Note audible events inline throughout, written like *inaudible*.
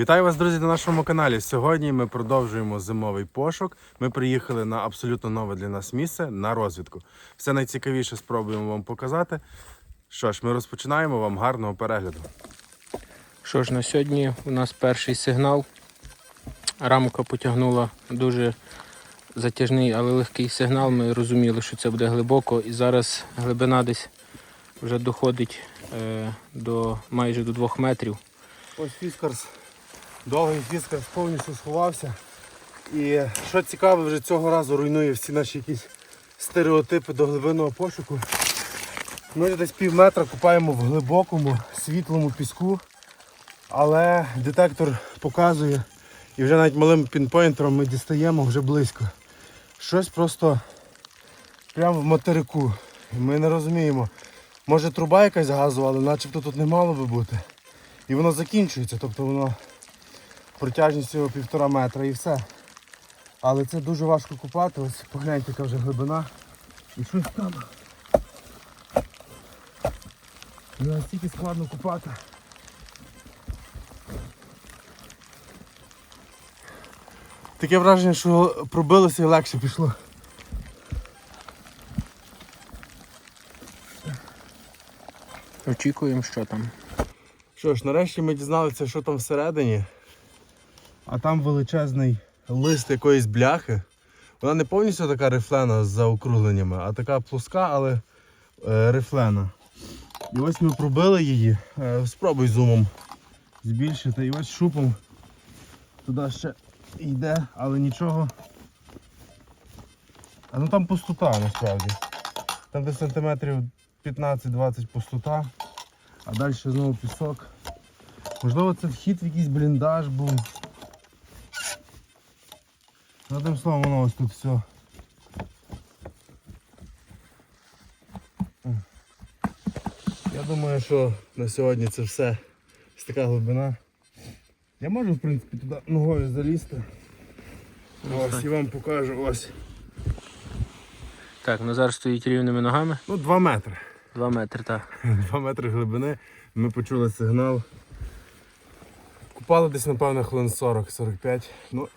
Вітаю вас, друзі, на нашому каналі. Сьогодні ми продовжуємо зимовий пошук. Ми приїхали на абсолютно нове для нас місце на розвідку. Все найцікавіше спробуємо вам показати. Що ж, ми розпочинаємо вам гарного перегляду. Що ж, на сьогодні у нас перший сигнал. Рамка потягнула дуже затяжний, але легкий сигнал. Ми розуміли, що це буде глибоко. І зараз глибина десь вже доходить е, до майже до 2 метрів. Ось фіскарс, довгий фіскарс повністю сховався. І що цікаве, вже цього разу руйнує всі наші якісь стереотипи до глибинного пошуку. Ми десь пів метра купаємо в глибокому, світлому піску, але детектор показує, і вже навіть малим пінпойнтером ми дістаємо вже близько. Щось просто прямо в материку. Ми не розуміємо. Може труба якась газова, але начебто тут не мало би бути. І воно закінчується, тобто воно протяжність його півтора метра і все. Але це дуже важко купати, ось погляньте, яка вже глибина. І щось там. Не настільки складно купати. Таке враження, що пробилося і легше пішло. Очікуємо, що там. Що ж, нарешті ми дізналися, що там всередині. А там величезний лист якоїсь бляхи. Вона не повністю така рифлена з заокругленнями, а така плоска, але е, рифлена. І ось ми пробили її. Е, спробуй зумом збільшити. І ось шупом туди ще йде, але нічого. А ну там пустота насправді. Там десь сантиметрів 15-20 пустота, а далі знову пісок. Можливо, це вхід в якийсь бліндаж був. Ну, Одним словом, воно ось тут все. Я думаю, що на сьогодні це все. Ось така глибина. Я можу, в принципі, туди ногою залізти. Ось і вам покажу ось. Так, Назар стоїть рівними ногами. Ну, 2 метри. 2 метри, так. *laughs* 2 метри глибини. Ми почули сигнал. Купали десь, напевно, хвилин 40-45. Ну,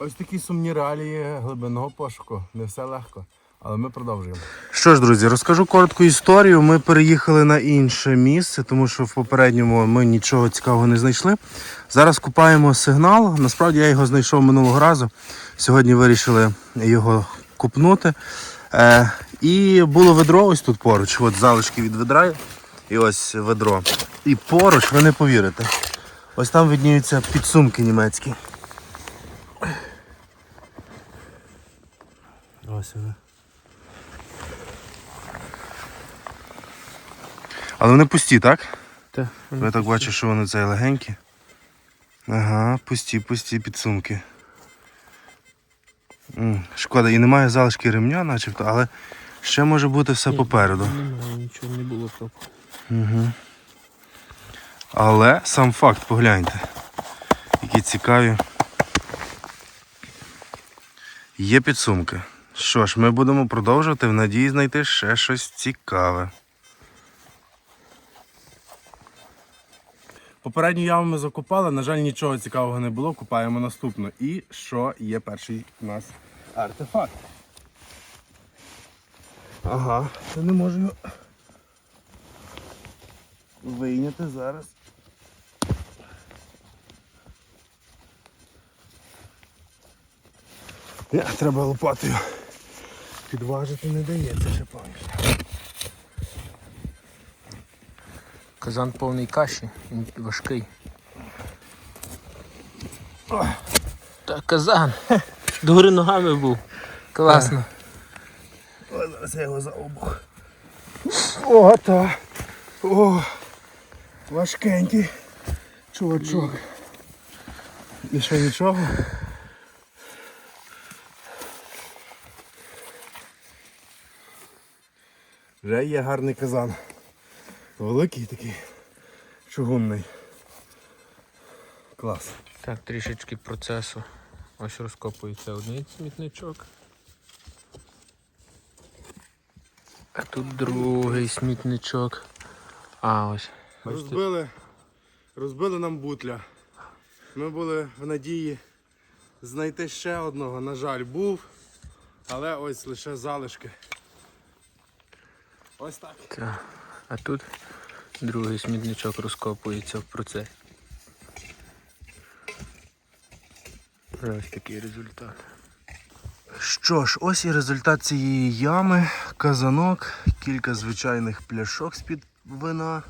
ось такі сумні реалії глибинного пошуку. Не все легко, але ми продовжуємо. Що ж, друзі, розкажу коротку історію. Ми переїхали на інше місце, тому що в попередньому ми нічого цікавого не знайшли. Зараз купаємо сигнал. Насправді я його знайшов минулого разу. Сьогодні вирішили його купнути. Е, і було ведро ось тут поруч. От залишки від ведра. І ось ведро. І поруч, ви не повірите. Ось там видніються підсумки німецькі. Ось вони. Але вони пусті, так? Так. Я так бачу, що вони цей легенькі. Ага, пусті, пусті підсумки. М, Шкода, і немає залишки ремня, начебто, але ще може бути все попереду. Немає, нічого не було топ. Угу. Але сам факт, погляньте. Які цікаві. Є підсумки. Що ж, ми будемо продовжувати в надії знайти ще щось цікаве. Попередню яму ми закопали, на жаль, нічого цікавого не було, купаємо наступну. І що є перший у нас артефакт? Ага, я не можу його вийняти зараз. Ні, треба лопатою. Підважити не дається ще повністю. Казан повний каші, він важкий. Та казан. Догори ногами був. Класно. О, зараз я його за обух. О, та. О, важкенький. Чувачок. І що нічого? Вже є гарний казан. Великий такий, чугунний. Клас. Так, трішечки процесу. Ось розкопується один смітничок. А тут другий смітничок. А, ось. Розбили, розбили нам бутля. Ми були в надії знайти ще одного. На жаль, був, але ось лише залишки. Ось так. Так. А тут другий смітничок розкопується в процесі. Ось такий результат. Що ж, ось і результат цієї ями. Казанок, кілька звичайних пляшок з-під вина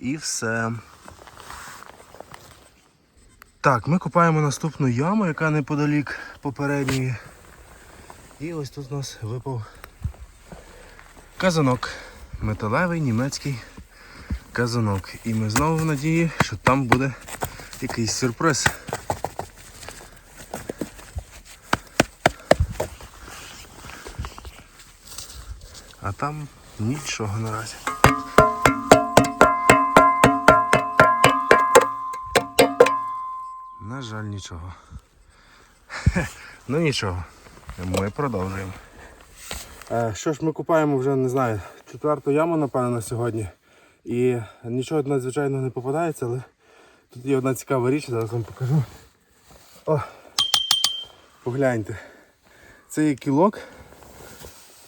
і все. Так, ми копаємо наступну яму, яка неподалік попередньої. І ось тут у нас випав казанок. Металевий німецький казанок. І ми знову в надії, що там буде якийсь сюрприз. А там нічого наразі. На жаль, нічого. *laughs* Ну нічого. Ми продовжуємо. Е, Що ж, ми купаємо вже, не знаю, четверту яму, напевно, на сьогодні. І нічого надзвичайного не попадається, але тут є одна цікава річ, зараз вам покажу. О, погляньте. Це є кілок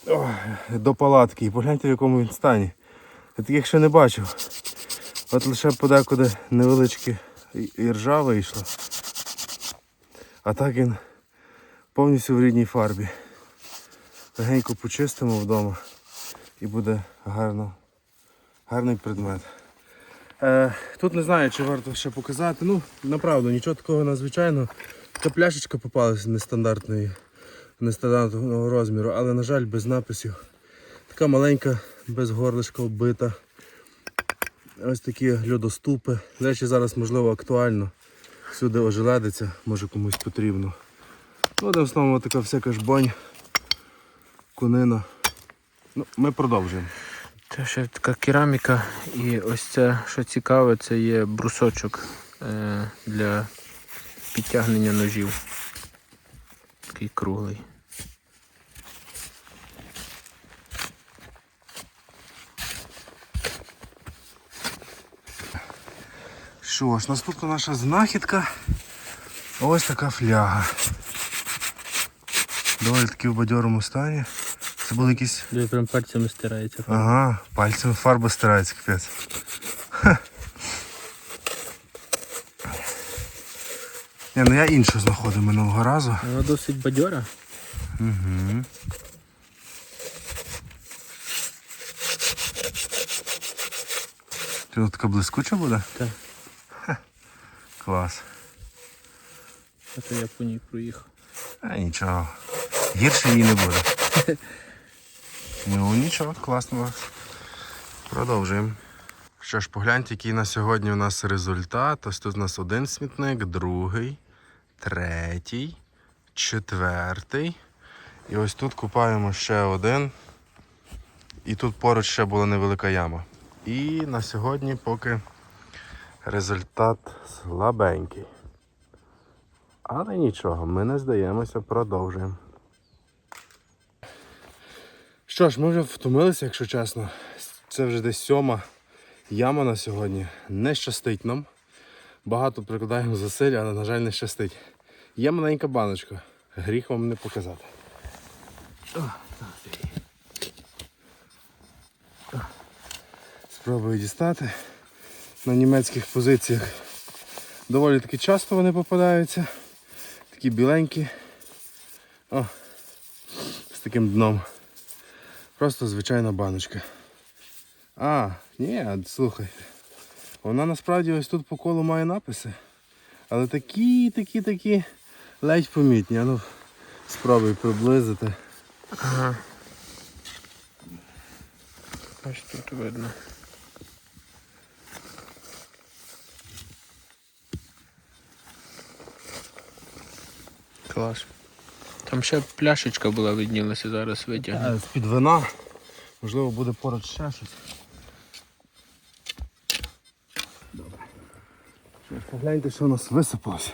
Ой, до палатки. І погляньте в якому він стані. Я таких ще не бачив. От лише подекуди невеличке і- і ржа вийшла. А так він повністю в рідній фарбі. Легенько почистимо вдома і буде гарно, гарний предмет. Е, тут не знаю, чи варто ще показати. Ну, направду, нічого такого надзвичайного. Така пляшечка попалася нестандартної нестандартного розміру, але, на жаль, без написів. Така маленька, без горлишка оббита. Ось такі льодоступи. До речі, зараз можливо актуально. Всюди ожеледиться, може комусь потрібно. Ну, одним словом, така всяка жбонь, конина. Ну, ми продовжуємо. Це ще така кераміка. І ось це, що цікаве, це є брусочок е, для підтягнення ножів. Такий круглий. Що ж, наступна наша знахідка. Ось така фляга. Доволі таки в бадьорому стані. Це були якісь Де прям пальцями стирається. Ага, пальцем фарба стирається, капець. Ха. Ні, ну я іншу знаходив минулого разу. Вона досить бадьора. Угу. Ти така блискуча буде? Так. Клас. А то я по ній проїхав. А нічого. Гірше її не буде. *laughs* Ну нічого, класно. Продовжуємо. Що ж, погляньте, який на сьогодні у нас результат. Ось тут у нас один смітник, другий, третій, четвертий. І ось тут купаємо ще один. І тут поруч ще була невелика яма. І на сьогодні поки результат слабенький. Але нічого, ми не здаємося, продовжуємо. Що ж, ми вже втомилися, якщо чесно. Це вже десь сьома яма на сьогодні. Не щастить нам. Багато прикладаємо зусиль, але, на жаль, не щастить. Є маленька баночка. Гріх вам не показати. Спробую дістати. На німецьких позиціях доволі таки часто вони попадаються. Такі біленькі. О, з таким дном. Просто звичайна баночка. А, ні, слухай. Вона насправді ось тут по колу має написи. Але такі, такі, такі ледь помітні. Ну, спробуй приблизити. Ага. Ось тут видно. Клас. Там ще пляшечка була виднілася, зараз витягну. З-під вина. Можливо, буде поруч ще щось. Добре. Погляньте, що у нас висипалося.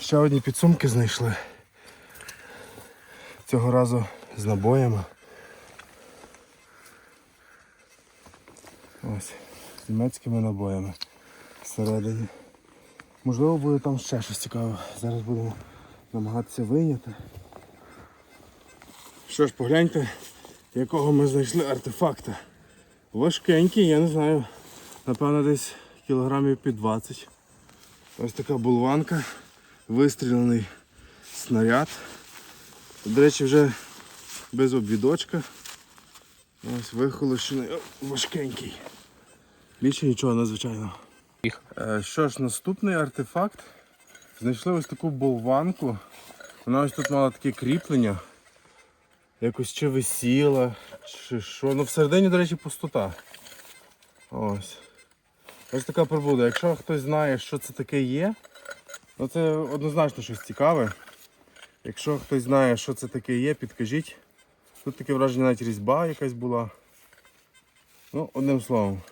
Ще одні підсумки знайшли. Цього разу з набоями. Ось. з німецькими набоями всередині. Можливо, буде там ще щось цікаве. Зараз будемо намагатися вийняти. Що ж, погляньте, якого ми знайшли артефакта. Важкенький, я не знаю. Напевно, десь кілограмів під 20. Ось така булванка, вистрілений снаряд. До речі, вже без обвідочка. Ось вихолощений, О, важкенький. Більше нічого надзвичайного. Е, Що ж, наступний артефакт. Знайшли ось таку болванку. Вона ось тут мала таке кріплення. Якось чи висіла, чи що. Ну всередині, до речі, пустота. Ось. Ось така прибуда. Якщо хтось знає, що це таке є, ну це однозначно щось цікаве. Якщо хтось знає, що це таке є, підкажіть. Тут таке враження навіть різьба якась була. Ну, одним словом.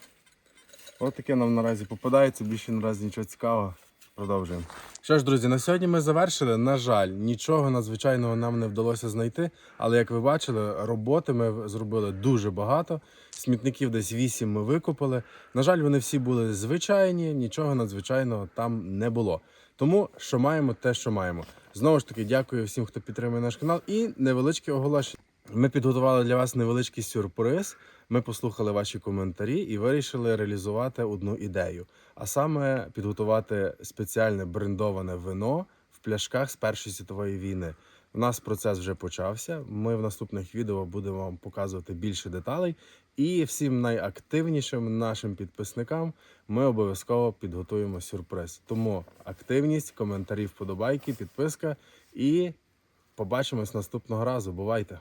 Ось таке нам наразі попадається, більше наразі нічого цікавого. Продовжуємо. Що ж, друзі, на сьогодні ми завершили. На жаль, нічого надзвичайного нам не вдалося знайти. Але як ви бачили, роботи ми зробили дуже багато. Смітників десь 8 ми викопали. На жаль, вони всі були звичайні, нічого надзвичайного там не було. Тому що маємо, те, що маємо. Знову ж таки, дякую всім, хто підтримує наш канал. І невеличке оголошення. Ми підготували для вас невеличкий сюрприз. Ми послухали ваші коментарі і вирішили реалізувати одну ідею, а саме підготувати спеціальне брендоване вино в пляшках з Першої світової війни. У нас процес вже почався. Ми в наступних відео будемо вам показувати більше деталей. І всім найактивнішим нашим підписникам ми обов'язково підготуємо сюрприз. Тому активність, коментарі, вподобайки, підписка і побачимось наступного разу. Бувайте!